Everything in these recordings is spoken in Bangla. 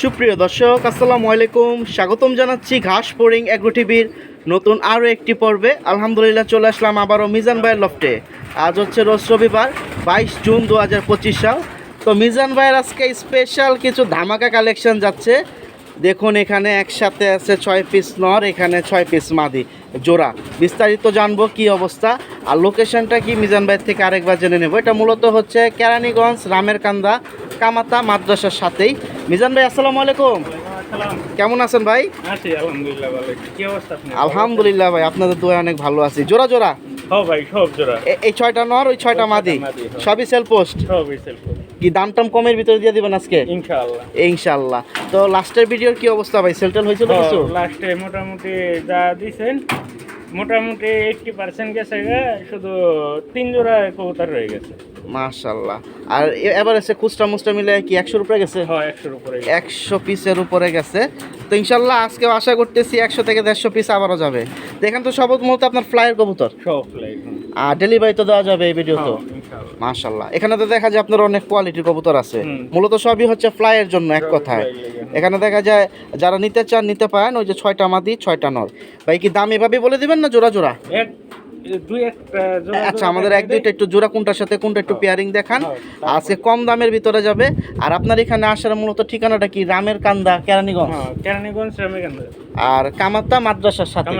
সুপ্রিয় দর্শক, আসসালামু আলাইকুম। স্বাগতম জানাচ্ছি ঘাস পোরিং অ্যাগ্রো টিভির নতুন আরও একটি পর্বে। আলহামদুলিল্লাহ চলে আসলাম আবারও মিজান ভাইয়ের লফটে। আজ হচ্ছে রোজ রবিবার, বাইশ জুন দু হাজার পঁচিশ সাল। তো মিজান ভাইয়ের আজকে স্পেশাল কিছু ধামাকা কালেকশন যাচ্ছে। দেখুন, এখানে একসাথে আছে ছয় পিস নর, এখানে ছয় পিস মাদি। জোড়া। বিস্তারিত জানব কি অবস্থা আর লোকেশনটা কি মিজান ভাইয়ের থেকে আরেকবার জেনে নেব। এটা মূলত হচ্ছে কেরানীগঞ্জ রামের কান্দা কামাতা মাদ্রাসার সাথেই। মিজান ভাই আসসালামু আলাইকুম। কেমন আছেন ভাই? আলহামদুলিল্লাহ ভাই আপনাদের দোয়া অনেক ভালো আছি। জোড়া জোড়া। ভাই সব জোড়া। এই ছয়টা নর ওই ছয়টা মাদি। মাদি। সবই সেল পোস্ট সবই সেলফ কি দাম টাম কমের ভিতরে দিয়ে দিবেন আজকে? ইনশাআল্লাহ। ইনশাল্লাহ তো লাস্টের ভিডিওর কি অবস্থা ভাই? সেলটেল হয়েছিল কিছু? লাস্টে মোটামুটি যা দিছেন মোটামুটি এইটটি পার্সেন্ট গেছে শুধু তিন জোড়া কবুতর রয়ে গেছে। মাশাল্লাহ আর এবার এসে খুচরা মুচরা মিলে কি একশোর উপরে গেছে? হ্যাঁ একশোর উপরে গেছে। একশো পিসের উপরে গেছে। তো ইনশাল্লাহ আজকে আশা করতেছি একশো থেকে দেড়শো পিস আবারও যাবে। দেখেন তো সব মূলত আপনার ফ্লাইয়ের কবুতর। আর ডেলিভারি তো দেওয়া যাবে এই ভিডিও তো। মাশাল্লাহ এখানে তো দেখা যায় আপনার অনেক কোয়ালিটির কবুতর আছে। মূলত সবই হচ্ছে ফ্লাইয়ের জন্য এক কথায়। এখানে দেখা যায় যারা নিতে চান নিতে পারেন ওই যে ছয়টা মাদি ছয়টা নর। ভাই কি দাম এভাবে বলে দিবেন না জোড়া জোড়া? আচ্ছা আমাদের এক দুইটা একটু জোড়া কোনটার সাথে কোনটা একটু হ্যাঁ। পেয়ারিং দেখান। হ্যাঁ, আজকে কম দামের ভিতরে যাবে। আর আপনার এখানে আসার মূলত ঠিকানাটা কি? রামের কান্দা কেরানীগঞ্জ? হ্যাঁ কেরানীগঞ্জ আর কামাত্তা মাদ্রাসার সাথে।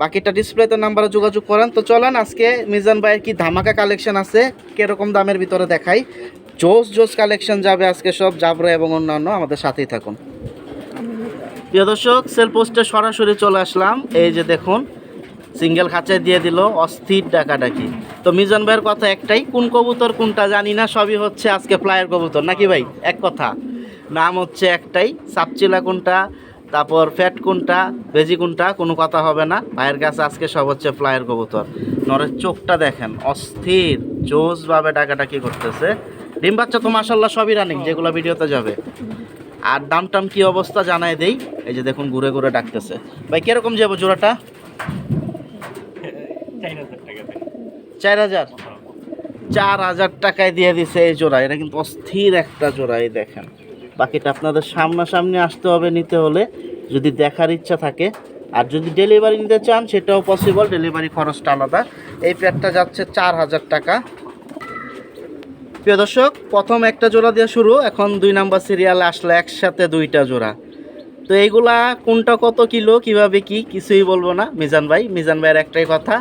বাকিটা ডিসপ্লেতে নাম্বারে যোগাযোগ করেন। তো চলেন আজকে মিজান ভাইয়ের কি ধামাকা কালেকশন আছে? কীরকম দামের ভিতরে দেখাই? জোস জোস কালেকশন যাবে আজকে সব জাবরা এবং অন্যান্য। আমাদের সাথেই থাকুন। প্রিয় দর্শক সেল পোস্টে সরাসরি চলে আসলাম। এই যে দেখুন সিঙ্গেল খাঁচায় দিয়ে দিল, অস্থির ডাকাডাকি। তো মিজান ভাইয়ের কথা একটাই, কোন কবুতর কোনটা জানি না, সবই হচ্ছে আজকে ফ্লায়ার কবুতর। নাকি ভাই? এক কথা। নাম হচ্ছে একটাই, সাপচিলা কোনটা, তারপর ফ্যাট কোনটা ভেজি কোনটা, কোনো কথা হবে না। ভাইয়ের কাছে আজকে সব হচ্ছে ফ্লায়ার কবুতর। নরের চোখটা দেখেন, অস্থির, জোসভাবে ডাকাডাকি করতেছে। ডিম বাচ্চা তো মাসাল্লাহ সবই রানিং যেগুলো ভিডিওতে যাবে। আর দাম টাম কি অবস্থা জানাই দেই। এই যে দেখুন, ঘুরে ঘুরে ডাকতেছে। ভাই, কীরকম যাব জোড়াটা? চার হাজার। চার হাজার? টাকায় দিয়ে দিছে এই জোড়া এটা কিন্তু অস্থির একটা জোড়াই, দেখেন। বাকিটা আপনাদের সামনাসামনি আসতে হবে নিতে হলে, যদি দেখার ইচ্ছা থাকে। আর যদি ডেলিভারি নিতে চান, সেটাও পসিবল ডেলিভারি খরচটা আলাদা। এই প্যাডটা যাচ্ছে চার হাজার টাকা। প্রিয় দর্শক, প্রথম একটা জোড়া দিয়ে শুরু, এখন দুই নাম্বার সিরিয়ালে আসলে একসাথে দুইটা জোড়া। তো এইগুলা কোনটা কত কিলো, কীভাবে কি, কিছুই বলব না। মিজান ভাই, মিজান ভাইয়ের একটাই কথা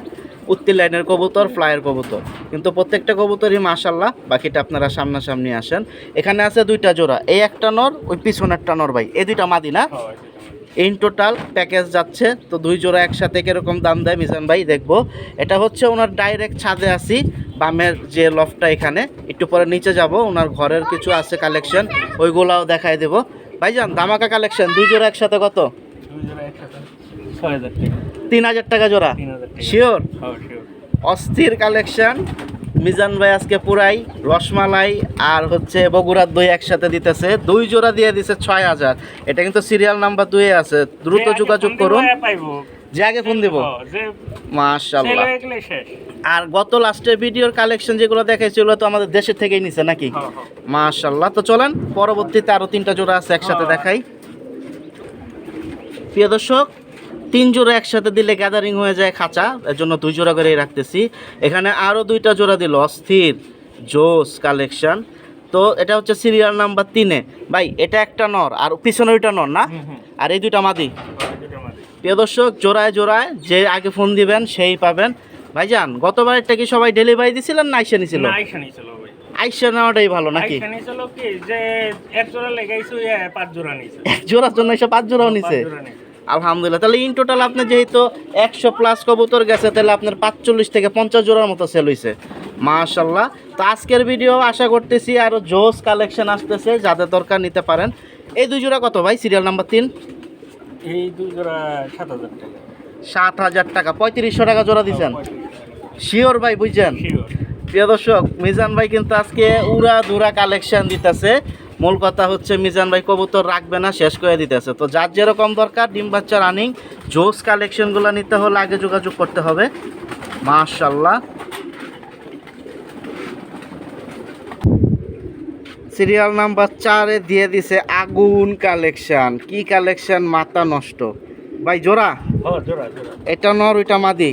উত্তি লাইনের কবুতর ফ্লাইয়ের কবুতর। কিন্তু প্রত্যেকটা কবুতরই মাশাল্লাহ বাকিটা আপনারা সামনাসামনি আসেন। এখানে আছে দুইটা জোড়া এই একটা নর ওই পিছনেরটা নর ভাই এই দুইটা মাদি না? ইন টোটাল প্যাকেজ যাচ্ছে তো দুই জোড়া একসাথে কীরকম দাম দেয় মিজান ভাই দেখব। এটা হচ্ছে ওনার ডাইরেক্ট ছাদে আসি বামের যে লফটা এখানে একটু পরে নিচে যাব ওনার ঘরের কিছু আছে কালেকশন ওইগুলাও দেখাই দেবো। ভাইজান দামাকা কালেকশন দুই জোড়া একসাথে কত? দুই জোড়া একসাথে। ছয় হাজার টাকা। তিন হাজার টাকা জোড়া? শিওর হ্যাঁ অস্থির কালেকশন। মিজান ভাই আজকে পুরাই রসমালাই আর হচ্ছে বগুড়ার দই একসাথে দিতেছে। দুই জোড়া দিয়ে দিছে ছয় হাজার। এটা কিন্তু সিরিয়াল নাম্বার দুয়ে আছে। দ্রুত যোগাযোগ করুন। যে আগে ফোন দেবো। মাশাল্লাহ আর গত লাস্টের ভিডিওর কালেকশন যেগুলো দেখাইছিল তো আমাদের দেশের থেকেই নিছে নাকি? হ্যাঁ, হ্যাঁ। মাশাল্লাহ তো চলেন পরবর্তীতে আরও তিনটা জোড়া আছে একসাথে হ্যাঁ। দেখাই। প্রিয় দর্শক তিন জোড়া একসাথে দিলে গ্যাদারিং হয়ে যায় খাঁচা এর জন্য দুই জোড়া করেই রাখতেছি। এখানে আরও দুইটা জোড়া দিল অস্থির জোস কালেকশন তো এটা হচ্ছে সিরিয়াল নাম্বার তিনে। ভাই এটা একটা নর আর পিছনে ওইটা নর না। আর এই দুইটা মাদি। প্রিয় দর্শক জোড়ায় জোড়ায় যে আগে ফোন দিবেন সেই পাবেন। ভাইজান গতবারটা কি সবাই ডেলিভারি দিছিলেন না আইসা নিছিল? আইসা নেওয়াটাই ভালো নাকি? এক জোড়া জন্য এসে পাঁচ জোড়াও নিছে। আলহামদুলিল্লাহ। তাহলে ইন টোটাল আপনি যেহেতু একশো প্লাস কবুতর গেছে তাহলে আপনার পাঁচচল্লিশ থেকে পঞ্চাশ জোড়ার মতো সেল হয়েছে মাশাল্লাহ তো আজকের ভিডিও আশা করতেছি আরও জোস কালেকশন আসতেছে যাদের দরকার নিতে পারেন। এই দুই জোড়া কত ভাই? সিরিয়াল নাম্বার তিন? এই দুই জোড়া সাত হাজার টাকা। সাত হাজার টাকা। পঁয়ত্রিশশো টাকা জোড়া দিচ্ছেন হ্যাঁ, শিওর ভাই বুঝছেন. প্রিয় দর্শক মিজান ভাই কিন্তু আজকে উড়া দুরা কালেকশন দিতেছে। মূল কথা হচ্ছে মিজান ভাই কবুতর রাখবে না শেষ করে দিতেছে। তো যার যেরকম দরকার ডিম বাচ্চা রানিং জোস কালেকশনগুলো নিতে হলে আগে যোগাযোগ করতে হবে। মাশাল্লাহ সিরিয়াল নাম্বার চারে দিয়ে দিছে আগুন কালেকশন কি কালেকশন মাথা নষ্ট। ভাই জোড়া? হ জোড়া এটা নর ওইটা মাদি?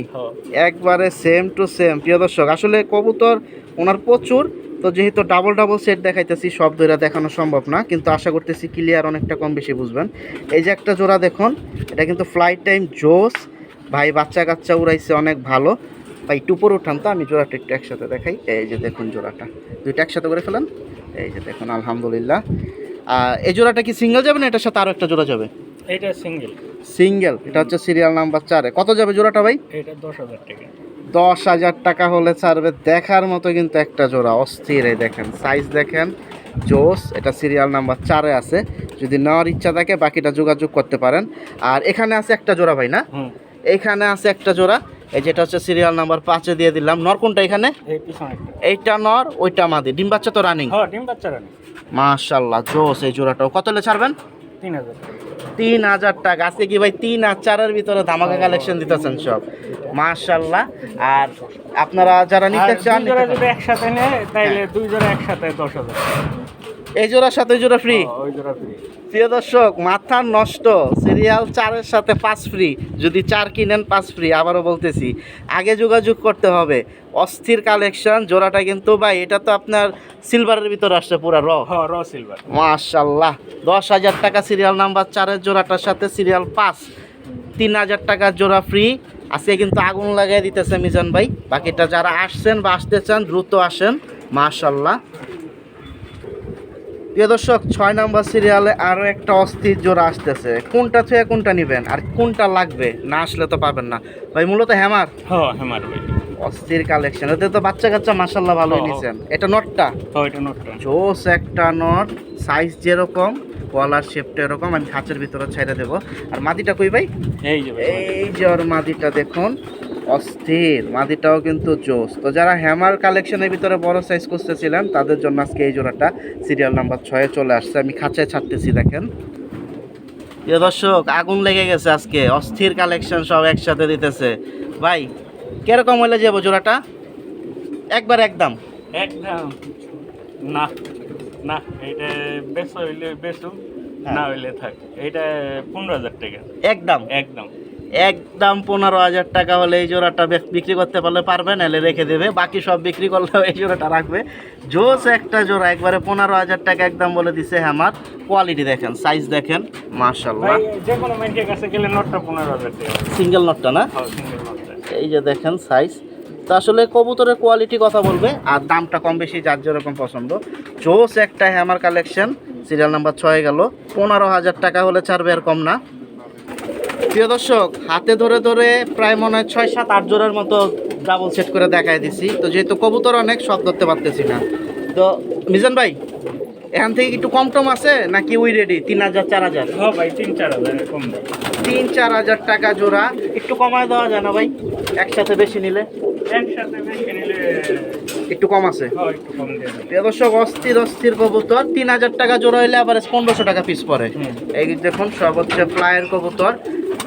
একবারে সেম টু সেম প্রিয় দর্শক আসলে কবুতর ওনার প্রচুর তো যেহেতু ডাবল ডাবল সেট দেখাইতেছি সব ধরে দেখানো সম্ভব না কিন্তু আশা করতেছি ক্লিয়ার অনেকটা কম বেশি বুঝবেন। এই যে একটা জোড়া দেখুন এটা কিন্তু ফ্লাইট টাইম জোস। ভাই বাচ্চা কাচ্চা উড়াইছে অনেক ভালো। ভাই একটু উপরে উঠান তো আমি জোড়াটা একটু একসাথে দেখাই। এই যে দেখুন জোড়াটা দুইটা একসাথে করে ফেলেন। এই যে দেখুন আলহামদুলিল্লাহ। আর এই জোড়াটা কি সিঙ্গেল যাবে না এটার সাথে আরও একটা জোড়া যাবে? এটা সিঙ্গেল সিঙ্গেল এটা হচ্ছে সিরিয়াল নাম্বার চারে। কত যাবে জোড়াটা ভাই? এটা দশ হাজার টাকা। দশ হাজার টাকা হলে ছাড়বে। দেখার মতো কিন্তু একটা জোড়া অস্থির এই দেখেন সাইজ দেখেন জোস এটা সিরিয়াল নাম্বার চারে আছে। যদি নেওয়ার ইচ্ছা থাকে বাকিটা যোগাযোগ করতে পারেন। আর এখানে আছে একটা জোড়া ভাই না? হুম। এইখানে আছে একটা জোড়া। এই যেটা হচ্ছে সিরিয়াল নাম্বার পাঁচে দিয়ে দিলাম। নর কোনটা এখানে? এইটা নর ওইটা মাদি। ডিম বাচ্চা তো রানিং হ ডিম বাচ্চা রানি মাশাল্লাহ জোস এই জোড়াটাও। কত হলে ছাড়বেন? তিন হাজার টাকা। তিন হাজার টাকা। আজকে কি ভাই তিন আর চারের ভিতরে ধামাকা কালেকশন দিতেছেন সব? মাশাল্লাহ আর আপনারা যারা নিতে চান। একসাথে নেয় তাইলে দুইজনে একসাথে দশ হাজার এই জোড়ার সাথে ওই জোড়া ফ্রি প্রিয় দর্শক মাথা নষ্ট। সিরিয়াল চারের সাথে পাঁচ ফ্রি যদি চার কিনেন পাঁচ ফ্রি আবারও বলতেছি আগে যোগাযোগ করতে হবে। অস্থির কালেকশন জোড়াটা কিন্তু ভাই এটা তো আপনার সিলভারের ভিতরে আসছে পুরা র র সিলভার মাশাল্লাহ দশ হাজার টাকা সিরিয়াল নাম্বার চারের জোড়াটার সাথে সিরিয়াল পাঁচ। তিন হাজার টাকার জোড়া ফ্রি আজকে কিন্তু আগুন লাগাই দিতেছে মিজান ভাই। বাকিটা যারা আসছেন বা আসতে চান দ্রুত আসেন। মাশাল্লাহ প্রিয় দর্শক ছয় নম্বর সিরিয়ালে আরও একটা অস্থির জোড়া আসতেছে। কোনটা থেকে কোনটা নেবেন? আর কোনটা লাগবে? না আসলে তো পাবেন না। ভাই মূলত হ্যামার হ হেমার ভাই। অস্থির কালেকশন এতে তো বাচ্চা কাচ্চা মাসাল্লাহ ভালোই। নিছেন। এটা নটটা এটা নটটা জোস একটা নট সাইজ যেরকম কলার শেপটা এরকম আমি খাঁচের ভিতরে ছেড়ে দেবো। আর মাদিটা কই ভাই? এই যে এই যে ওর মাদিটা দেখুন। অস্থির মাদিটাও কিন্তু জোস। তো যারা হ্যামার কালেকশনের ভিতরে বড় সাইজ করতেছিলেন তাদের জন্য আজকে এই জোড়াটা সিরিয়াল নাম্বার ছয়ে চলে আসছে। আমি খাঁচায় ছাড়তেছি দেখেন। প্রিয় দর্শক আগুন লেগে গেছে আজকে। অস্থির কালেকশন সব একসাথে দিতেছে। ভাই কীরকম হলে যাব জোড়াটা? একবার একদম। একদম। না না এটা বেশ হইলে হ্যাঁ। না হইলে থাক। এটা পনেরো হাজার টাকা। একদম। একদম। একদম পনেরো হাজার টাকা হলে এই জোড়াটা বিক- বিক্রি করতে পারলে পারবে নাহলে রেখে দেবে। বাকি সব বিক্রি করলেও এই জোড়াটা রাখবে। জোস একটা জোড়া একবারে পনেরো হাজার টাকা একদম বলে দিছে হ্যামার কোয়ালিটি দেখেন সাইজ দেখেন মার্শাল্লাহ যে কোনো কাছে গেলে নোটটা পনেরো হাজার টাকা। সিঙ্গেল নটটা না? হ্যাঁ এই যে দেখেন সাইজ তো আসলে কবুতরের কোয়ালিটি কথা বলবে আর দামটা কম বেশি যার যেরকম পছন্দ। জোস একটা হ্যামার কালেকশন সিরিয়াল নাম্বার ছয় গেল। পনেরো হাজার টাকা হলে ছাড়বে আর কম না। প্রিয় দর্শক হাতে ধরে ধরে প্রায় মনে হয় ছয় সাত আট জোড়ার মতো ডাবল সেট করে দেখায় দিছি। তো যেহেতু কবুতর অনেক সব ধরতে পারতেছি না। তো মিজান ভাই এখান থেকে একটু কম টম আছে নাকি উই রেডি তিন হাজার চার হাজার? ভাই তিন চার হাজার কম তিন চার হাজার টাকা জোড়া। একটু কমায় দেওয়া যায় না ভাই? একসাথে বেশি নিলে? একসাথে বেশি নিলে একটু কম আছে? দর্শক অস্থির অস্থির কবুতর। তিন হাজার টাকা জোড়া হইলে আবার পনেরোশো টাকা পিস পড়ে। হুম। এই দেখুন সব হচ্ছে ফ্লায়ের কবুতর।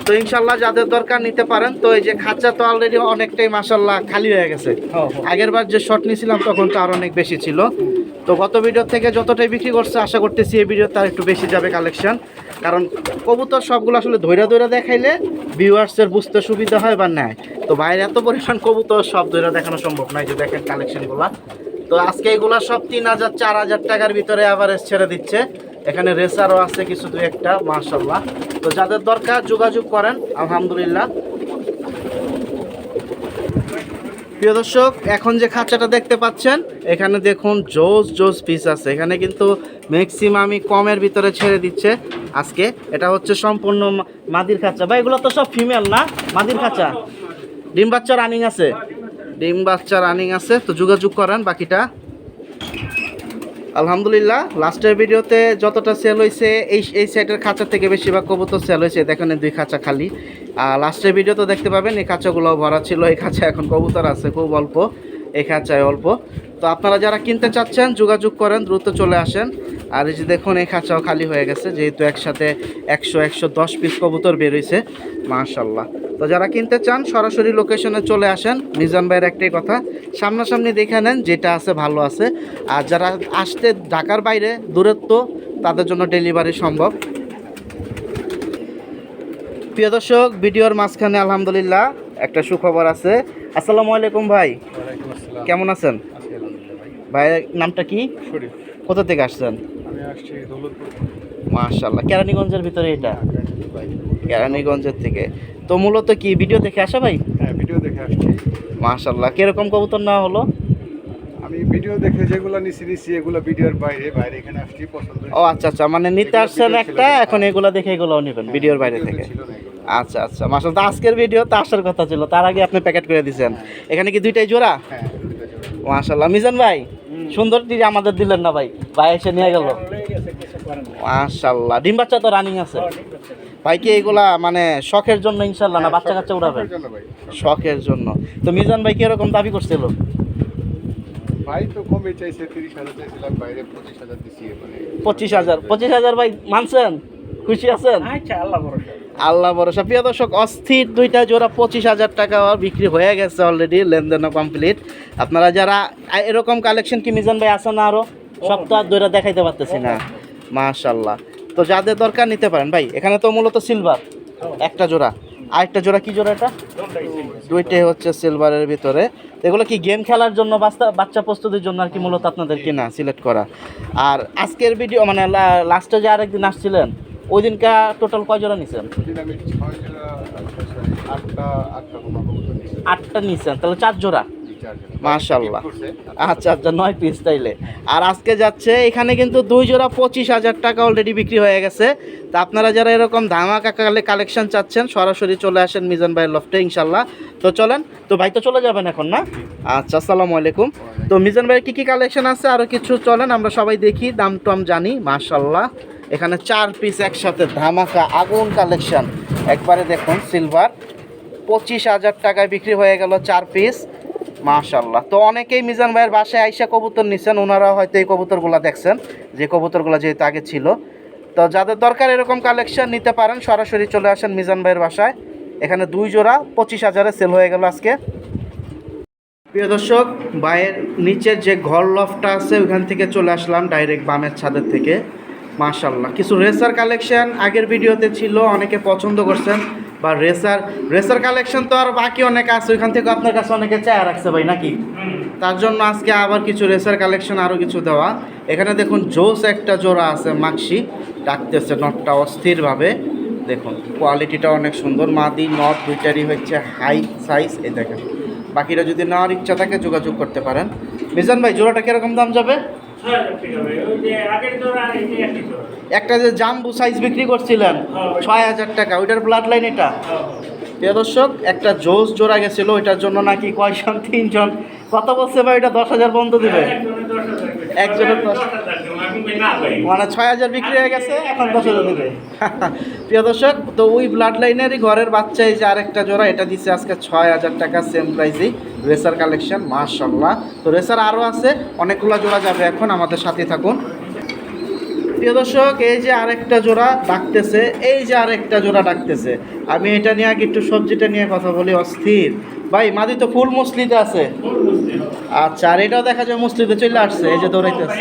তো ইনশাল্লাহ যাদের দরকার নিতে পারেন। তো এই যে খাঁচা তো অলরেডি অনেকটাই মাসাল্লাহ খালি হয়ে গেছে। হ্যাঁ হ্যাঁ। আগের বার যে শট নিয়েছিলাম তখন তো আর অনেক বেশি ছিল। তো গত ভিডিও থেকে যতটাই বিক্রি করছে আশা করতেছি এই ভিডিও তার একটু বেশি যাবে কালেকশন কারণ কবুতর সবগুলো আসলে ধৈরা ধৈরা দেখাইলে ভিউয়ার্সের বুঝতে সুবিধা হয় বা নেয় তো বাইরে এত পরিমাণ কবুতর সব ধৈরা দেখানো সম্ভব নয় যে দেখেন কালেকশনগুলো তো আজকে এগুলো সব তিন হাজার চার হাজার টাকার ভিতরে অ্যাভারেজ ছেড়ে দিচ্ছে। এখানে রেসারও আছে কিছু দু একটা মার্শাল্লাহ তো যাদের দরকার যোগাযোগ করেন, আলহামদুলিল্লাহ। প্রিয় দর্শক, এখন যে খাঁচাটা দেখতে পাচ্ছেন, এখানে দেখুন জোস জোস পিস আছে। এখানে কিন্তু ম্যাক্সিমামই কমের ভিতরে ছেড়ে দিচ্ছে। আজকে এটা হচ্ছে সম্পূর্ণ মাদির খাঁচা। বা এগুলো তো সব ফিমেল না? মাদির খাঁচা। ডিম বাচ্চা রানিং আছে। ডিম বাচ্চা রানিং আছে, তো যোগাযোগ করেন বাকিটা। আলহামদুলিল্লাহ, লাস্টের ভিডিওতে যতটা সেল হয়েছে এই এই সাইটের খাঁচার থেকে বেশিরভাগ কবুতর সেল হয়েছে দেখেন দুই খাঁচা খালি। আর লাস্টের ভিডিও তো দেখতে পাবেন, এই খাঁচাগুলো ভরা ছিল, এই খাঁচা এখন কবুতর আছে, খুব অল্প, এই খাঁচায় অল্প। তো আপনারা যারা কিনতে চাচ্ছেন যোগাযোগ করেন দ্রুত চলে আসেন। আর এই যে দেখুন এই খাঁচাও খালি হয়ে গেছে যেহেতু একসাথে একশো একশো দশ পিস কবুতর বেরোইছে মাশাল্লাহ। তো যারা কিনতে চান সরাসরি লোকেশনে চলে আসেন। মিজান ভাইয়ের একটাই কথা সামনাসামনি দেখে নেন যেটা আছে ভালো আছে। আর যারা আসতে ঢাকার বাইরে দূরত্ব তাদের জন্য ডেলিভারি সম্ভব। প্রিয় দর্শক ভিডিওর মাঝখানে আলহামদুলিল্লাহ একটা সুখবর আছে। আসসালামু আলাইকুম ভাই। কেমন আছেন? ভাইয়ের নামটা কি? শরীফ। কোথা থেকে আসছেন? আমি আসছি দৌলতপুর। মাশাল্লাহ কেরানীগঞ্জের ভিতরে এটা? ভাই কেরানীগঞ্জের থেকে। তো মূলত কি ভিডিও দেখে আসা ভাই? হ্যাঁ ভিডিও দেখে আসছি। মাশাল্লাহ কীরকম কবুতর নেওয়া হলো? আমি ভিডিও দেখে যেগুলো নিছি নিছি এগুলো ভিডিওর বাইরে বাইরে এখানে আসছি পছন্দ ও আচ্ছা আচ্ছা। মানে নিতে আসছেন একটা এখন এগুলো দেখে এগুলো নেবেন হ্যাঁ, ভিডিওর বাইরে থেকে। না। আচ্ছা আচ্ছা। মাশাল্লাহ আজকের ভিডিও তো আসার কথা ছিল তার আগে আপনি প্যাকেট করে দিয়েছেন। এখানে কি দুইটাই জোড়া? হ্যাঁ জোড়া। মাশাল্লাহ মিজান ভাই? সুন্দর টিরি আমাদের দিলেন না ভাই। ভাই এসে নিয়ে গেল। মাশাল্লাহ ডিম বাচ্চা তো রানিং আছে। ভাই কি এগুলা মানে শখের জন্য ইনশাল্লাহ না বাচ্চা কাচ্চা উড়াবেন? শখের জন্য তো মিজান ভাই কীরকম দাবি করছিল ভাই তো কমে চাইছে তিরিশ হাজার চাইছিলাম বাইরে পঁচিশ হাজার দিছি মানে পঁচিশ হাজার। পঁচিশ হাজার ভাই মানছেন? খুশি আছেন? আচ্ছা আল্লাহ ভরসা। আল্লাহ ভরসা। প্রিয় দর্শক অস্থির দুইটা জোড়া পঁচিশ হাজার টাকা বিক্রি হয়ে গেছে অলরেডি লেনদেনও কমপ্লিট আপনারা যারা এরকম কালেকশন কি মিজান ভাই আছে না আরও? সপ্তাহ দুইটা দেখাইতে পারতেছি না। মাশাল্লাহ তো যাদের দরকার নিতে পারেন ভাই এখানে তো মূলত সিলভার একটা জোড়া। আরেকটা জোড়া কি জোড়া এটা? দুইটাই হচ্ছে সিলভারের ভিতরে। এগুলো কি গেম খেলার জন্য বাচ্চা বাচ্চা প্রস্তুতির জন্য আর কি মূলত আপনাদের কিনা সিলেক্ট করা। আর আজকের ভিডিও মানে লাস্টে যে আরেকদিন আসছিলেন ওই দিনকা টোটাল কয় জোড়া নিছেন? আটটা নিছেন তাহলে চার জোড়া? করছে। আচ্ছা আচ্ছা নয় পিস তাইলে। আর আজকে যাচ্ছে এখানে কিন্তু দুই জোড়া পঁচিশ হাজার টাকা অলরেডি বিক্রি হয়ে গেছে। তা আপনারা যারা এরকম ধামাকা কালেকশন চাচ্ছেন সরাসরি চলে আসেন মিজান ভাইয়ের লফটে ইনশাল্লাহ তো চলেন তো ভাই তো চলে যাবেন এখন না? আচ্ছা আসসালামু আলাইকুম। তো মিজান ভাইয়ের কী কী কালেকশন আছে? আরও কিছু চলেন আমরা সবাই দেখি দাম টম জানি মাশাল্লাহ এখানে চার পিস একসাথে ধামাকা আগুন কালেকশন একবারে দেখুন সিলভার পঁচিশ হাজার টাকায় বিক্রি হয়ে গেল চার পিস মাশাল্লাহ তো অনেকেই মিজান ভাইয়ের বাসায় আইসা কবুতর নিচ্ছেন ওনারা হয়তো এই কবুতরগুলো দেখছেন, যে কবুতরগুলো যেহেতু আগে ছিল। তো যাদের দরকার এরকম কালেকশন নিতে পারেন, সরাসরি চলে আসেন মিজান ভাইয়ের বাসায়। এখানে দুই জোড়া, পঁচিশ হাজারে সেল হয়ে গেল আজকে। প্রিয় দর্শক বাইয়ের নিচের যে ঘর লফটা আছে ওখান থেকে চলে আসলাম ডাইরেক্ট বামের ছাদের থেকে। মাশাল্লাহ কিছু রেসার কালেকশন আগের ভিডিওতে ছিল, অনেকে পছন্দ করছেন, বা রেসার রেসার কালেকশন তো আর বাকি অনেক আছে, ওইখান থেকে আপনার কাছে অনেকে চায় রাখছে ভাই, নাকি? তার জন্য আজকে আবার কিছু রেসার কালেকশন আরও কিছু দেওয়া। এখানে দেখুন, জোস একটা জোড়া আছে মাক্সি, ডাকতেছে নটটা অস্থিরভাবে। দেখুন, কোয়ালিটিটা অনেক সুন্দর, মাদি, নট, দুইটারই হচ্ছে হাই সাইজ, এই দেখেন। বাকিটা যদি নেওয়ার ইচ্ছা থাকে, যোগাযোগ করতে পারেন। মিজান ভাই, জোড়াটা কীরকম দাম যাবে? একটা যে জাম্বু সাইজ বিক্রি করছিলেন, ছয় হাজার টাকা, ওইটার ব্লাড লাইন এটা? প্রিয় দর্শক, একটা জোস জোড়া গেছিল, ওইটার জন্য নাকি কয়জন, তিনজন? কত বলছে ভাই, ওইটা দশ হাজার বন্ধ দেবে? একজনের দশ মানে ছয় হাজার বিক্রি হয়ে গেছে। এখন দশ হাজার দেবে। প্রিয় দর্শক তো ওই ব্লাড লাইনেরই ঘরের বাচ্চা এই যে আরেকটা জোড়া এটা দিচ্ছে আজকে ছয় হাজার টাকা সেম প্রাইসেই রেসার কালেকশন মাশাল্লাহ তো রেসার আরও আছে অনেকগুলো জোড়া যাবে এখন আমাদের সাথে থাকুন। প্রিয় দর্শক এই যে আরেকটা জোড়া ডাকতেছে এই যে আরেকটা জোড়া ডাকতেছে। আমি এটা নিয়ে আগে একটু সবজিটা নিয়ে কথা বলি অস্থির। ভাই মাদি তো ফুল মুসলিতে আছে। আচ্ছা আর এটাও দেখা যায় মুসলিতে চলে আসছে এই যে দৌড়াইতেছে।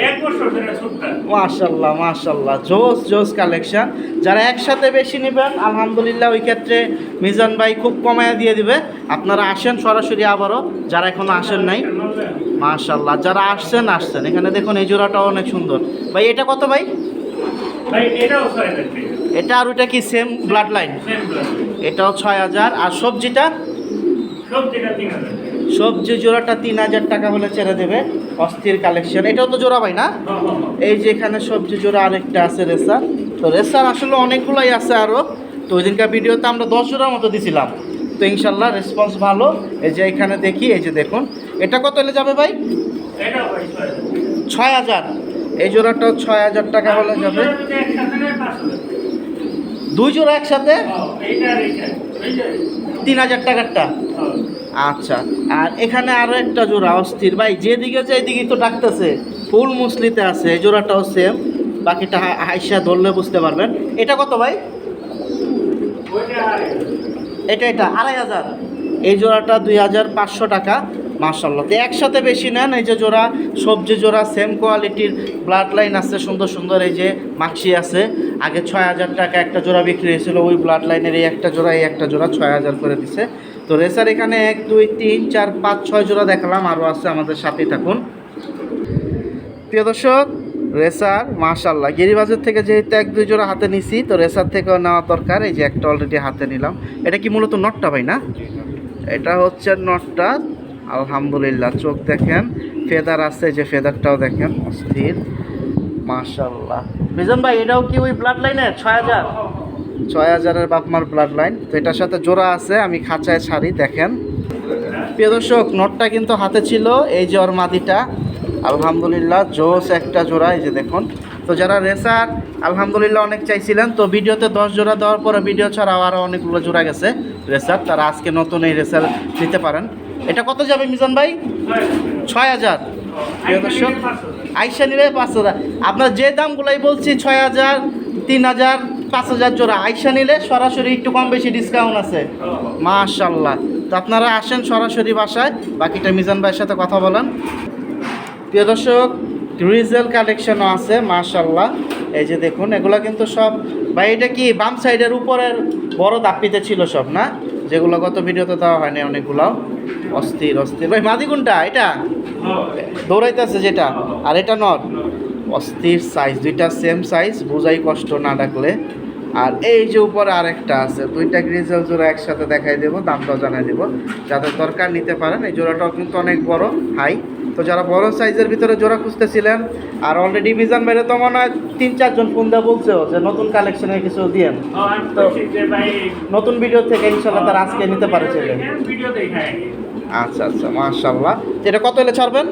মাশাল্লাহ মাশাল্লাহ জোস জোস কালেকশন যারা একসাথে বেশি নেবেন আলহামদুলিল্লাহ ওই ক্ষেত্রে মিজান ভাই খুব কমায় দিয়ে দিবে। আপনারা আসেন সরাসরি আবারও যারা এখনও আসেন নাই। মাশাল্লাহ যারা আসছেন আসছেন। এখানে দেখুন এই জোড়াটাও অনেক সুন্দর। ভাই এটা কত ভাই ভাই এটাও ছয় হাজার টাকা এটা আর ওইটা কি সেম ব্লাড লাইন এটাও ছয় হাজার। আর সবজিটা? সবজি জোড়াটা তিন হাজার টাকা হলে ছেড়ে দেবে। অস্থির কালেকশন এটাও তো জোড়া ভাই না। এই যে এখানে সবজি জোড়া আরেকটা আছে রেসার তো রেসার আসলে অনেকগুলাই আছে আরও তো ওই দিনকার ভিডিওতে আমরা দশ জোড়ার মতো দিছিলাম। তো ইনশাল্লাহ রেসপন্স ভালো। এই যে এখানে দেখি এই যে দেখুন। এটা কত হলে যাবে ভাই? ছয় হাজার। এই জোড়াটা ছয় হাজার টাকা হলে যাবে। দুই জোড়া একসাথে? তিন হাজার টাকারটা। আচ্ছা আর এখানে আরও একটা জোড়া অস্থির। ভাই, যেদিকে যায় দিকেই তো ডাকতেছে। ফুল মুসলিতে আছে, এই জোড়াটাও সেম বাকিটা হাইসা ধরলে বুঝতে পারবেন। এটা কত ভাই? এটা এটা, আড়াই হাজার। এই জোড়াটা দুই হাজার পাঁচশো টাকা। মার্শাল্লাহ তো একসাথে বেশি নেন এই যে জোড়া সবজি জোড়া সেম কোয়ালিটির ব্লাড লাইন আছে সুন্দর সুন্দর এই যে মাক্সি আছে। আগে ছয় হাজার টাকা একটা জোড়া বিক্রি হয়েছিল ওই ব্লাড লাইনের এই একটা জোড়া এই একটা জোড়া ছয় হাজার করে দিছে। তো রেসার এখানে এক দুই তিন চার পাঁচ ছয় জোড়া দেখালাম আরও আছে আমাদের সাথেই থাকুন। প্রিয় দর্শক রেসার মাশাল্লাহ গিরিবাজার থেকে যেহেতু এক দুই জোড়া হাতে নিছি তো রেসার থেকেও নেওয়া দরকার এই যে একটা অলরেডি হাতে নিলাম। এটা কি মূলত নটটা ভাই না? এটা হচ্ছে নটটা আলহামদুলিল্লাহ চোখ দেখেন ফেদার আছে যে ফেদারটাও দেখেন অস্থির মাশাল্লাহ বিজন ভাই এটাও কি ওই ব্লাড লাইনের ছয় হাজার? ছয় হাজারের বাপমার ব্লাড লাইন তো এটার সাথে জোড়া আছে আমি খাঁচায় ছাড়ি দেখেন। প্রিয় দর্শক নোটটা কিন্তু হাতে ছিল এই যে ওর মাদিটা। আলহামদুলিল্লাহ জোস একটা জোড়া এই যে দেখুন। তো যারা রেসার আলহামদুলিল্লাহ অনেক চাইছিলেন তো ভিডিওতে দশ জোড়া দেওয়ার পরে ভিডিও ছাড়াও আরও অনেকগুলো জোড়া গেছে রেসার। তারা আজকে নতুন এই রেসার নিতে পারেন। এটা কত যাবে মিজান ভাই? ছয় হাজার। আইসা নিলে পাঁচ হাজার। আপনার যে দামগুলাই বলছি, ছয় হাজার, তিন হাজার, পাঁচ হাজার জোড়া, আইসা নিলে সরাসরি একটু কম বেশি ডিসকাউন্ট আছে। মাশাল্লাহ তো আপনারা আসেন সরাসরি বাসায়, বাকিটা মিজান ভাইয়ের সাথে কথা বলেন। প্রিয় দর্শক গ্রিজেল কালেকশনও আছে মাশাল্লাহ এই যে দেখুন, এগুলো কিন্তু সব, ভাই, এটা কি বাম সাইডের উপরের বড় দাপিতে ছিল সব, না? যেগুলো গত ভিডিওতে দেওয়া হয়নি, অনেকগুলো। অস্থির অস্থির। ভাই, মাদি কোনটা? এটা? দৌড়াইতেছে যেটা। আর এটা নট অস্থির সাইজ দুইটা সেম সাইজ বোঝাই কষ্ট না ডাকলে। আর এই যে উপরে আরেকটা আছে, দুইটা গ্রিজেল জোড়া একসাথে দেখাই দেবো, দামটাও জানাই দেবো। যাদের দরকার নিতে পারেন, এই জোড়াটাও কিন্তু অনেক বড় হাই তো যারা বড় সাইজের ভিতরে জোড়া খুঁজতেছিলেন আর অলরেডি মিজান বাইরে তো মনে হয় তিন চারজন ফোন দেওয়া বলছেও যে নতুন কালেকশনের কিছু দিয়েন। তো নতুন ভিডিও থেকে ইনশাল্লাহ তারা আজকে নিতে পারে ভিডিও আচ্ছা আচ্ছা মাশাল্লাহ এটা কত হলে ছাড়বেন?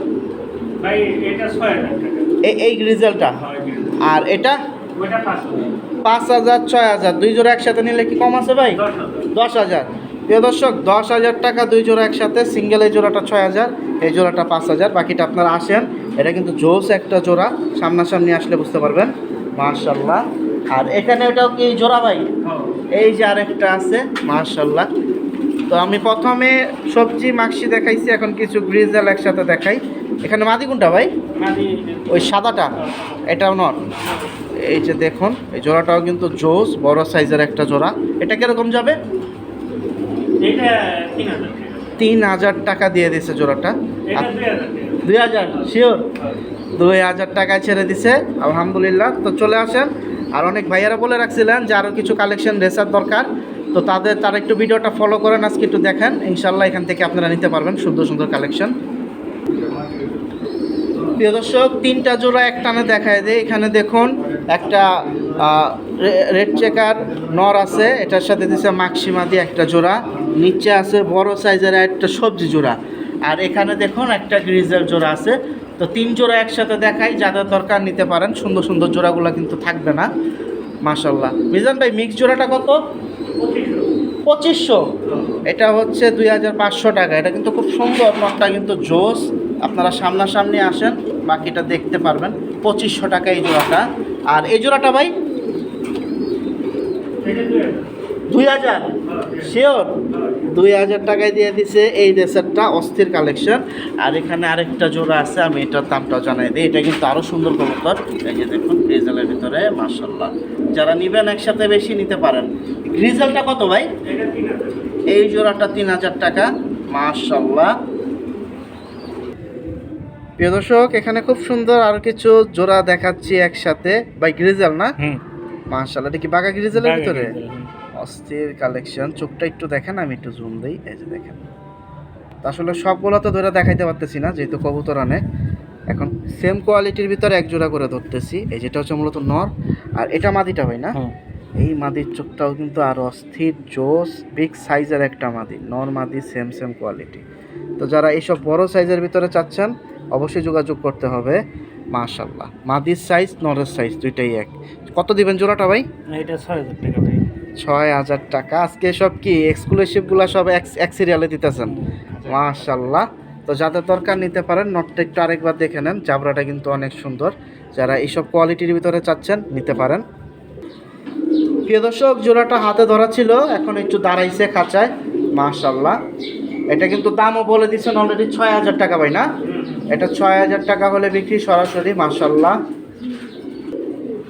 এই গ্রিজেলটা আর এটা? পাঁচ হাজার। ছয় হাজার দুই জোড়া একসাথে নিলে কি কম আছে ভাই? দশ হাজার। প্রিয় দর্শক দশ হাজার টাকা দুই জোড়া একসাথে সিঙ্গেল এই জোড়াটা ছয় হাজার এই জোড়াটা পাঁচ হাজার। বাকিটা আপনারা আসেন এটা কিন্তু জোস একটা জোড়া সামনাসামনি আসলে বুঝতে পারবেন মার্শাল্লাহ আর এখানে ওটাও কি জোড়া ভাই? এই যে আরেকটা আছে মার্শাল্লাহ তো আমি প্রথমে সবজি মাক্সি দেখাইছি এখন কিছু গ্রিজেল একসাথে দেখাই। এখানে মাদি কোনটা ভাই? ওই সাদাটা? এটাও নট এই যে দেখুন এই জোড়াটাও কিন্তু জোস বড় সাইজের একটা জোড়া। এটা কীরকম যাবে? তিন হাজার টাকা। দিয়ে দিছে জোড়াটা। দুই হাজার। শিওর দুই হাজার টাকায় ছেড়ে দিছে আলহামদুলিল্লাহ। তো চলে আসেন। আর অনেক ভাইয়ারা বলে রাখছিলেন যে আরও কিছু কালেকশন রেসার দরকার। তো তাদের তার একটু ভিডিওটা ফলো করেন আজকে একটু দেখেন। ইনশাল্লাহ এখান থেকে আপনারা নিতে পারবেন সুন্দর সুন্দর কালেকশন প্রিয় দর্শক, তিনটা জোড়া একটানে দেখায় দেয় এখানে দেখুন, একটা রেড চেকার, নর আছে, এটার সাথে দিছে মাক্সিমা দিয়ে একটা জোড়া। নিচে আছে বড় সাইজের একটা সবজি জোড়া। আর এখানে দেখুন, একটা গ্রিজের জোড়া আছে। তো তিন জোড়া একসাথে দেখাই, যাদের দরকার নিতে পারেন। সুন্দর সুন্দর জোড়াগুলো কিন্তু থাকবে না। মাশাল্লাহ মিজান ভাই মিক্স জোড়াটা কত? পঁচিশশো। পঁচিশশো এটা হচ্ছে দুই হাজার পাঁচশো টাকা। এটা কিন্তু খুব সুন্দর নটটা কিন্তু জোস। আপনারা সামনাসামনি আসেন, বাকিটা দেখতে পারবেন। পঁচিশশো টাকা এই জোড়াটা। আর এই জোড়াটা ভাই? দুই হাজার। শিওর দুই হাজার টাকায় দিয়ে দিছে এই রেসারটা, অস্থির কালেকশন। আর এখানে আরেকটা জোড়া আছে, আমি এটার দামটাও জানাই দিই। এটা কিন্তু আরও সুন্দর কবুতর। এই যে দেখুন গ্রিজেলের ভিতরে মার্শাল্লাহ যারা নিবেন একসাথে বেশি নিতে পারেন। গ্রিজেলটা কত ভাই? এই জোড়াটা তিন হাজার টাকা। মাশাল্লাহ প্রিয় দর্শক এখানে খুব সুন্দর আর কিছু জোড়া দেখাচ্ছি একসাথে। বাই গ্রিজেল না? হুম। মাশাল্লাহ এটা কি বাঘা গ্রিজেলের ভিতরে? অস্থির কালেকশন চোখটা একটু দেখেন আমি একটু জুম দিই। এই যে দেখেন। তো আসলে সবগুলো তো ধরে দেখাইতে পারতেছি না যেহেতু কবুতর আনে। এখন সেম কোয়ালিটির ভিতরে এক জোড়া করে ধরতেছি। এই যেটা হচ্ছে মূলত নর। আর এটা মাদিটা হয় না? এই মাদির চোখটাও কিন্তু আরও অস্থির জোস বিগ সাইজের একটা মাদি। নর মাদি সেম সেম কোয়ালিটি তো যারা এইসব বড় সাইজের ভিতরে চাচ্ছেন অবশ্যই যোগাযোগ করতে হবে মাশাল্লাহ মাদির সাইজ নরের সাইজ দুইটাই এক। কত দিবেন জোড়াটা ভাই? এটা ছয় হাজার টাকা ভাই। ছয় হাজার টাকা। আজকে সব কি এক্সক্লুসিভগুলো সব এক সিরিয়ালে দিতেছেন? মাশাল্লাহ তো যাদের দরকার নিতে পারেন নটটা একটু আরেকবার দেখে নেন। জাবরাটা কিন্তু অনেক সুন্দর। যারা এইসব কোয়ালিটির ভিতরে চাচ্ছেন নিতে পারেন। প্রিয় দর্শক জোড়াটা হাতে ধরা ছিল। এখন একটু দাঁড়াইছে খাঁচায়। মাশাল্লাহ এটা কিন্তু দামও বলে দিচ্ছেন অলরেডি ছয় হাজার টাকা ভাই না? এটা ছয় হাজার টাকা হলে বিক্রি সরাসরি মাশাল্লাহ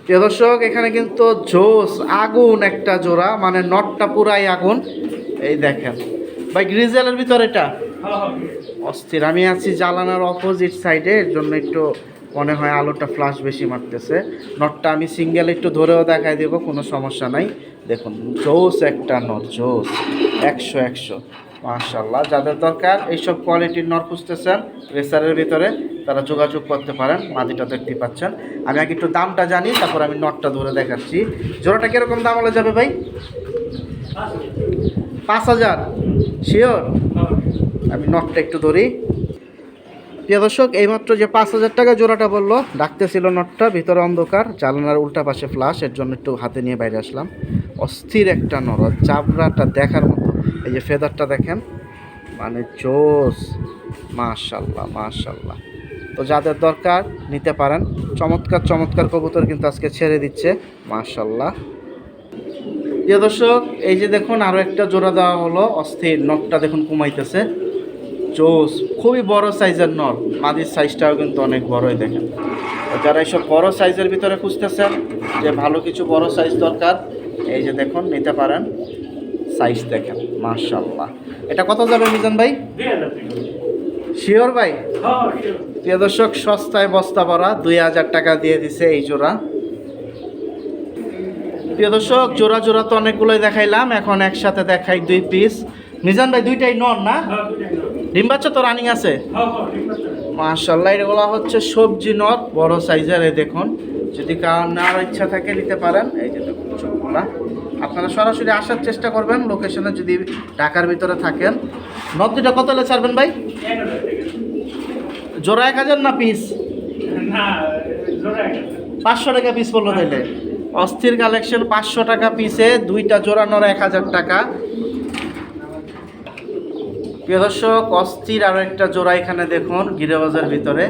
প্রিয় দর্শক, এখানে কিন্তু জোস, আগুন একটা জোড়া মানে নটটা পুরাই আগুন। এই দেখেন। ভাই, গ্রিজেলের ভিতর এটা? অস্থির। আমি আছি জ্বালানোর অপোজিট সাইডে এর জন্য একটু মনে হয় আলোটা ফ্লাশ বেশি মারতেছে। নটটা আমি সিঙ্গেল একটু ধরেও দেখাই দেবো, কোনো সমস্যা নাই। দেখুন, জোস একটা নট, জোস। একশো একশো। মার্শাল্লাহ যাদের দরকার এইসব কোয়ালিটির নর খুঁজতেছেন রেসারের ভিতরে তারা যোগাযোগ করতে পারেন, মাদিটা দেখতে পাচ্ছেন। আমি আগে একটু দামটা জানি, তারপর আমি নটটা ধরে দেখাচ্ছি। জোড়াটা কীরকম দাম হলে যাবে ভাই? পাঁচ হাজার। শিওর আমি নটটা একটু ধরি। প্রিয় দর্শক, এইমাত্র যে পাঁচ হাজার টাকা জোড়াটা বলল, ডাকতেছিল নটটা, ভিতরে অন্ধকার, জানালার উল্টা পাশে ফ্লাশ এর জন্য একটু হাতে নিয়ে বাইরে আসলাম। অস্থির একটা নর চাবড়াটা দেখার মতো। এই যে ফেদারটা দেখেন মানে জোস। মাশাল্লাহ মাশাল্লাহ। তো যাদের দরকার, নিতে পারেন। চমৎকার চমৎকার কবুতর কিন্তু আজকে ছেড়ে দিচ্ছে। মাশাল্লাহ। প্রিয় দর্শক, এই যে দেখুন আরও একটা জোড়া দেওয়া হলো। অস্থির নখটা দেখুন, কমাইতেছে। জোস, খুবই বড় সাইজের নর মাদির সাইজটাও কিন্তু অনেক বড়ই দেখেন। যারা এইসব বড় সাইজের ভিতরে খুঁজতেছেন, যে ভালো কিছু বড় সাইজ দরকার, এই যে দেখুন, নিতে পারেন। সাইজ দেখেন মার্শাল্লাহ এটা কত যাবে মিজান ভাই? শিওর ভাই? প্রিয় দর্শক, সস্তায় বস্তা ভরা, দুই হাজার টাকা দিয়ে দিছে এই জোড়া। প্রিয় দর্শক, জোড়া জোড়া তো অনেকগুলোই দেখাইলাম, এখন একসাথে দেখাই দুই পিস মিজান ভাই, দুইটাই নন না? ডিম বাচ্চা তো রানিং আছে? মাশাল্লাহ এগুলো হচ্ছে সবজি নর বড় সাইজের এই দেখুন। যদি কারও নেওয়ার ইচ্ছা থাকে নিতে পারেন। এই যে দেখুন চোখগুলা। আপনারা সরাসরি আসার চেষ্টা করবেন। লোকেশনে যদি ঢাকার ভিতরে থাকেন। নদ দুটা কত হলে ছাড়বেন ভাই? জোড়া এক হাজার না পিস পাঁচশো টাকা পিস পড়ল তাইলে। অস্থির কালেকশন পাঁচশো টাকা পিসে দুইটা জোড়ানোর এক হাজার টাকা। প্রিয় দর্শক অস্থির আরও একটা জোড়া এখানে দেখুন গিরেবাজার ভিতরে।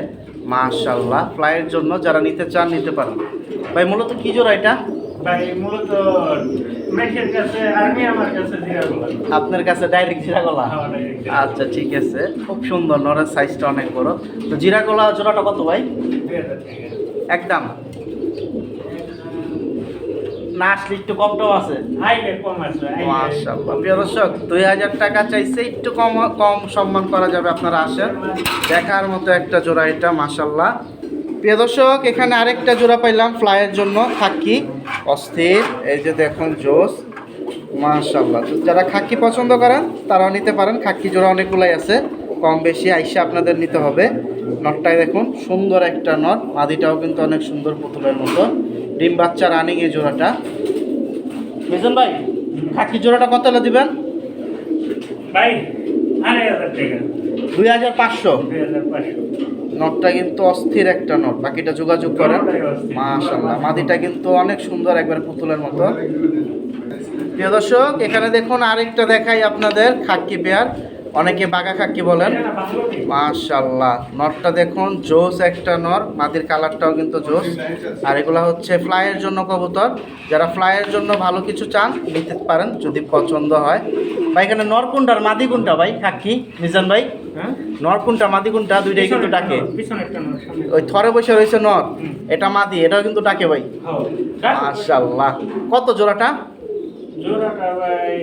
মাশাল্লাহ ফ্লাইয়ের জন্য যারা নিতে চান নিতে পারেন। ভাই মূলত কি জোড়া এটা? আপনার কাছে ডাইরেক্ট জিরাগলা? আচ্ছা ঠিক আছে। খুব সুন্দর নরের সাইজটা অনেক বড়। তো জিরাগলা জোড়াটা কত ভাই? একদম। না একটু কমটাও আছে। আছে প্রিয় দর্শক, দুই হাজার টাকা চাইছে, একটু কম কম সম্মান করা যাবে আপনারা আসেন। দেখার মতো একটা জোড়া এটা মাশাল্লাহ প্রিয় দর্শক, এখানে আরেকটা জোড়া পাইলাম ফ্লাইয়ের জন্য, খাকি, অস্থির। এই যে দেখুন, জোস। মাশাল্লাহ যারা খাকি পছন্দ করেন, তারাও নিতে পারেন। খাকি জোড়া অনেকগুলাই আছে। কম বেশি আইসা আপনাদের নিতে হবে। নটটাই দেখুন, সুন্দর একটা নট। মাদিটাও কিন্তু অনেক সুন্দর পুতুলের মতো। ডিম বাচ্চা রানিং এই জোড়াটা। মিজন ভাই খাকি জোড়াটা কত হলে দিবেন? ভাই দুই হাজার পাঁচশো। দুই হাজার পাঁচশো। নটটা কিন্তু অস্থির একটা নট বাকিটা যোগাযোগ করেন। মাশাল্লাহ মাদিটা কিন্তু অনেক সুন্দর একবার পুতুলের মতো। প্রিয় দর্শক এখানে দেখুন আরেকটা দেখাই আপনাদের খাক্কি পেয়ার অনেকে বাঘা খাক্কি বলেন। মাশাল্লাহ নটটা দেখুন জোস একটা নর মাদির কালারটাও কিন্তু জোস। আর এগুলো হচ্ছে ফ্লাইয়ের জন্য কবুতর। যারা ফ্লাইয়ের জন্য ভালো কিছু চান নিতে পারেন যদি পছন্দ হয়। ভাই এখানে নর কোনটা আর মাদি কোনটা ভাই? খাক্কি মিজান ভাই? হ্যাঁ? নর কোনটা মাদি কোনটা দুইটাই কিন্তু ডাকে। ওই থরে বসে রয়েছে নর। এটা মাদি এটাও কিন্তু ডাকে ভাই। হ্যাঁ। মাশাল্লাহ কত জোড়াটা? জোড়াটা ভাই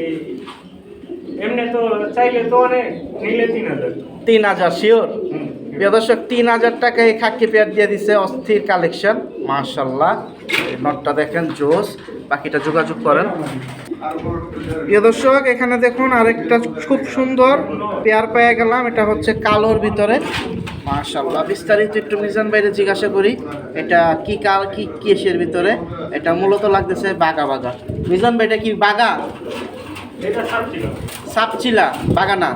এমনি তো চাইলে তো অনেক নিলে তিন হাজার। তিন হাজার শিওর। প্রিয় দর্শক তিন হাজার টাকায় খাকি পেয়ার দিয়ে দিছে অস্থির কালেকশন মাশাল্লাহ এই নটটা দেখেন জোস। বাকিটা যোগাযোগ করেন। প্রিয় দর্শক এখানে দেখুন আরেকটা খুব সুন্দর পেয়ার পেয়ে গেলাম। এটা হচ্ছে কালোর ভিতরে। মাশাল্লাহ বিস্তারিত একটু মিজান বাইরে জিজ্ঞাসা করি এটা কি কাল কি কেসের ভিতরে? এটা মূলত লাগতেছে বাগা বাগা। মিজান ভাই এটা কি ছিল সাপচিলা। বাগানা?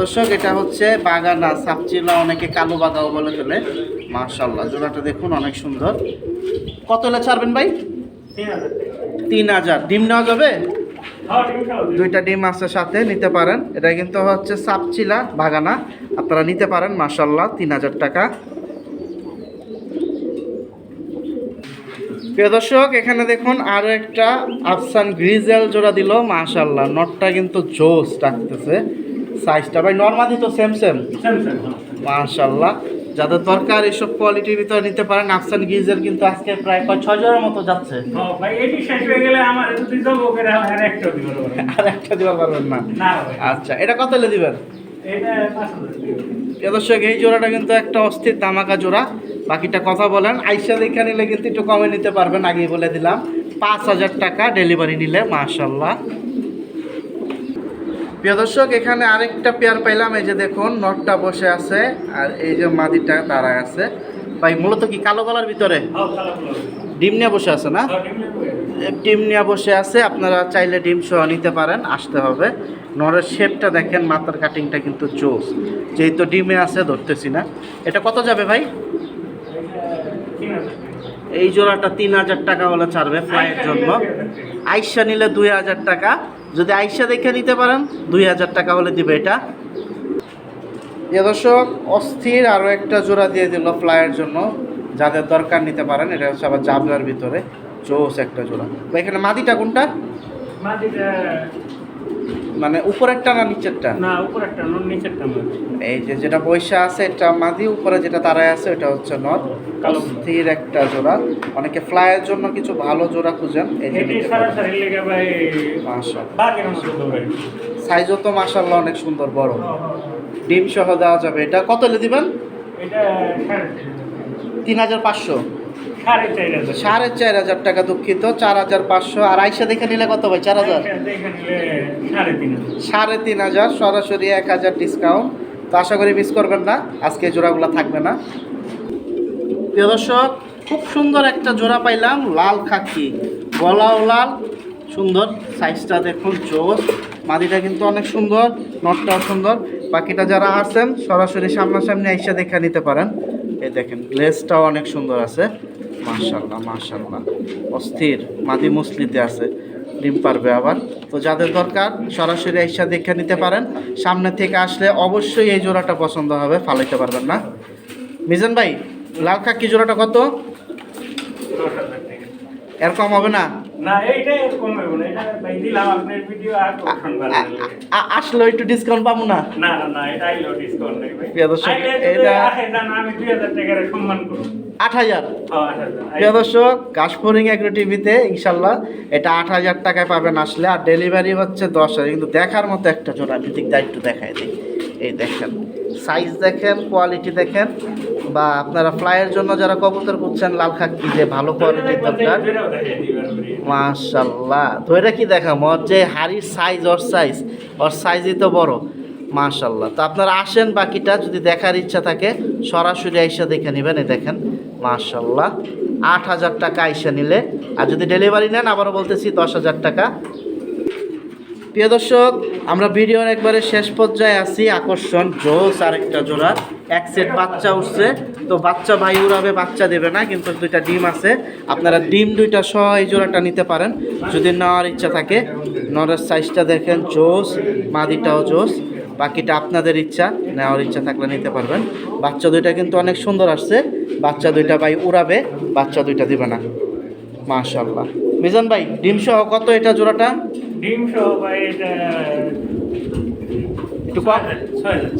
দর্শক এটা হচ্ছে বাগানা সাপচিলা অনেকে কালো বাগাও বলে ফেলে। মাশাল্লাহ জোড়াটা দেখুন অনেক সুন্দর। কত হলে ছাড়বেন ভাই? তিন হাজার। ডিম নেওয়া যাবে? হ্যাঁ আছে দুইটা ডিম আছে সাথে নিতে পারেন। এটা কিন্তু হচ্ছে সাপচিলা বাগানা। আপনারা নিতে পারেন মাশাল্লাহ তিন হাজার টাকা। প্রিয় দর্শক এখানে দেখুন আরও একটা আফসান গ্রিজেল জোড়া দিল মাশাল্লাহ নটটা কিন্তু জোস রাখতেছে সাইজটা ভাই নর্মালি তো সেম সেম মাশাল্লাহ যাদের দরকার এসব কোয়ালিটির ভিতরে নিতে পারেন আফসান গ্রিজেল কিন্তু আজকে প্রায় কয় ছয় জোড়ার মতো যাচ্ছে। হয়ে আর একটা দিব আর একটা দিতে পারবেন না? আচ্ছা এটা কত দিবেন? দর্শক এই জোড়াটা কিন্তু একটা অস্থির দামাকা জোড়া। বাকিটা কথা বলেন। আইসা দেখা নিলে কিন্তু একটু কমে নিতে পারবেন আগে বলে দিলাম। পাঁচ হাজার টাকা ডেলিভারি নিলে মাশাল্লাহ প্রিয় দর্শক এখানে আরেকটা পেয়ার পাইলাম এই যে দেখুন নটটা বসে আছে আর এই যে মাদিটা তারা আছে। ভাই মূলত কি কালো গলার ভিতরে? হ্যাঁ, কালো। ডিম নিয়ে বসে আছে না? হ্যাঁ। ডিম নিয়ে বসে আছে। আপনারা চাইলে ডিম সহ নিতে পারেন আসতে হবে। নরের শেপটা দেখেন মাথার কাটিংটা কিন্তু জোস যেহেতু ডিমে আছে ধরতেছি না। এটা কত যাবে ভাই এটা তিন হাজার টাকা। এই জোড়াটা তিন হাজার টাকা হলে ছাড়বে ফ্লাইয়ের জন্য। আইসা নিলে দুই হাজার টাকা। যদি আইসা দেখে নিতে পারেন দুই হাজার টাকা হলে দিবে এটা। এ দর্শক অস্থির আরও একটা জোড়া দিয়ে দিল ফ্লাইয়ের জন্য। যাদের দরকার নিতে পারেন এটা হচ্ছে আবার জাবলার ভিতরে। জোস একটা জোড়া। এখানে মাদিটা কোনটা? মাটিটা মানে উপরেরটা না নিচেরটা? না উপর একটা নোট নিচেরটা মাটি এই যে যেটা পয়সা আছে এটা মাদি উপরে যেটা তারায় আছে ওটা হচ্ছে নর কালো। স্থির একটা জোড়া। অনেকে ফ্লাইয়ের জন্য কিছু ভালো জোড়া খুঁজেন এটি সাইজও তো মাশাল্লাহ অনেক সুন্দর বড়। ডিম সহ দেওয়া যাবে। এটা কত দিবেন? এটা তিন হাজার পাঁচশো। সাড়ে চার হাজার। টাকা দুঃখিত চার হাজার পাঁচশো। আর আইসা দেখে নিলে কত ভাই? চার হাজার? সাড়ে তিন হাজার। সরাসরি এক হাজার ডিসকাউন্ট তো আশা করি মিস করবেন না আজকে জোড়াগুলো থাকবে না। প্রিয় দর্শক খুব সুন্দর একটা জোড়া পাইলাম লাল খাকি। গলাও লাল সুন্দর। সাইজটা দেখুন জোস। মাদিটা কিন্তু অনেক সুন্দর নটটাও সুন্দর। বাকিটা যারা আছেন সরাসরি সামনাসামনি আইসা দেখে নিতে পারেন। এই দেখেন লেসটাও অনেক সুন্দর আছে। মাশাল্লাহ মাশাল্লাহ অস্থির, মাদি মুসলিতে আছে, ডিম পারবে আবার। তো যাদের দরকার, সরাসরি এসা দেখে নিতে পারেন। সামনে থেকে আসলে অবশ্যই এই জোড়াটা পছন্দ হবে, ফালাইতে পারবেন না। মিজান ভাই, লাল কাকি জোড়াটা কত? এর কম হবে না আসলে একটু ডিসকাউন্ট পাবো না? না না না এটা আইলো ডিসকাউন্ট নেই ভাই। প্রিয় দর্শক, আইলে এটা- না আমি দুই হাজার টাকার সম্মান করব। আট হাজার। প্রিয় দর্শক কাশফরিং এগ্রো টিভিতে ইনশাল্লাহ এটা আট হাজার টাকায় পাবেন আসলে আর ডেলিভারি হচ্ছে দশ হাজার। কিন্তু দেখার মতো একটা জোড়া দিক একটু দেখাই দিই। এই দেখেন সাইজ দেখেন কোয়ালিটি দেখেন বা আপনারা ফ্লাইয়ের জন্য যারা কবুতর খুঁজছেন, লাল খাকি যে ভালো কোয়ালিটির দরকার। মাশাল্লাহ ধরে কি দেখাম ওর যে হাড়ির সাইজ ওর সাইজ ওর সাইজই তো বড়। মাশাল্লাহ তো আপনারা আসেন বাকিটা, যদি দেখার ইচ্ছা থাকে, সরাসরি আইসা দেখে নেবেন, এই দেখেন। মাশাল্লাহ আট হাজার টাকা আইসা নিলে, আর যদি ডেলিভারি নেন, আবারও বলতেছি দশ হাজার টাকা প্রিয় দর্শক, আমরা ভিডিওর একবারে শেষ পর্যায়ে আছি। আকর্ষণ, জোস, আরেকটা জোড়া। এক সেট বাচ্চা উঠছে। তো বাচ্চা ভাই উড়াবে, বাচ্চা দেবে না, কিন্তু দুইটা ডিম আছে। আপনারা ডিম দুইটা সহ এই জোড়াটা নিতে পারেন। যদি নেওয়ার ইচ্ছা থাকে নরের সাইজটা দেখেন, জোস, মাদিটাও জোস। বাকিটা আপনাদের ইচ্ছা, নেওয়ার ইচ্ছা থাকলে নিতে পারবেন। বাচ্চা দুইটা কিন্তু অনেক সুন্দর আসছে। বাচ্চা দুইটা ভাই উড়াবে, বাচ্চা দুইটা দিবে না। মাশাল্লাহ মিজান ভাই, ডিম সহ কত এটা জোড়াটা? ডিম সহ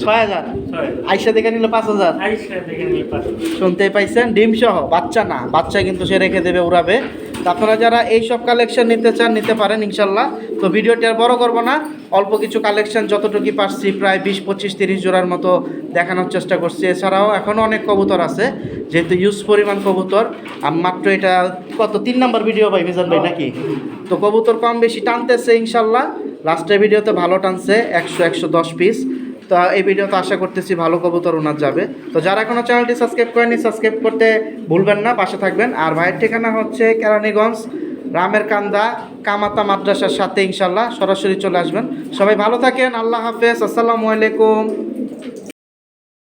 ছয় হাজার। আইসা দেখে নিলে পাঁচ হাজার? পাইছেন? ডিম সহ? বাচ্চা না। বাচ্চা কিন্তু সে রেখে দেবে উড়াবে। তো আপনারা যারা এই সব কালেকশন নিতে চান নিতে পারেন ইনশাল্লাহ। তো ভিডিওটি আর বড় করব না। অল্প কিছু কালেকশন যতটুকু পারছি প্রায় বিশ পঁচিশ তিরিশ জোড়ার মতো দেখানোর চেষ্টা করছি। এছাড়াও এখনও অনেক কবুতর আছে যেহেতু ইউজ পরিমাণ কবুতর। আমি মাত্র এটা কত? তিন নাম্বার ভিডিও ভাই মিজান ভাই নাকি? তো কবুতর কম বেশি টানতেছে ইনশাল্লাহ। লাস্টের ভিডিওতে ভালো টানছে, একশো একশো দশ পিস তো এই ভিডিওতে আশা করতেছি ভালো কবুতর ওনার যাবে। তো যারা এখনও চ্যানেলটি সাবস্ক্রাইব করেনি সাবস্ক্রাইব করতে ভুলবেন না, পাশে থাকবেন। আর ভাইয়ের ঠিকানা হচ্ছে কেরানীগঞ্জ রামের কান্দা কামাতা মাদ্রাসার সাথে ইনশাল্লাহ সরাসরি চলে আসবেন। সবাই ভালো থাকেন, আল্লাহ হাফেজ, আসসালামু আলাইকুম।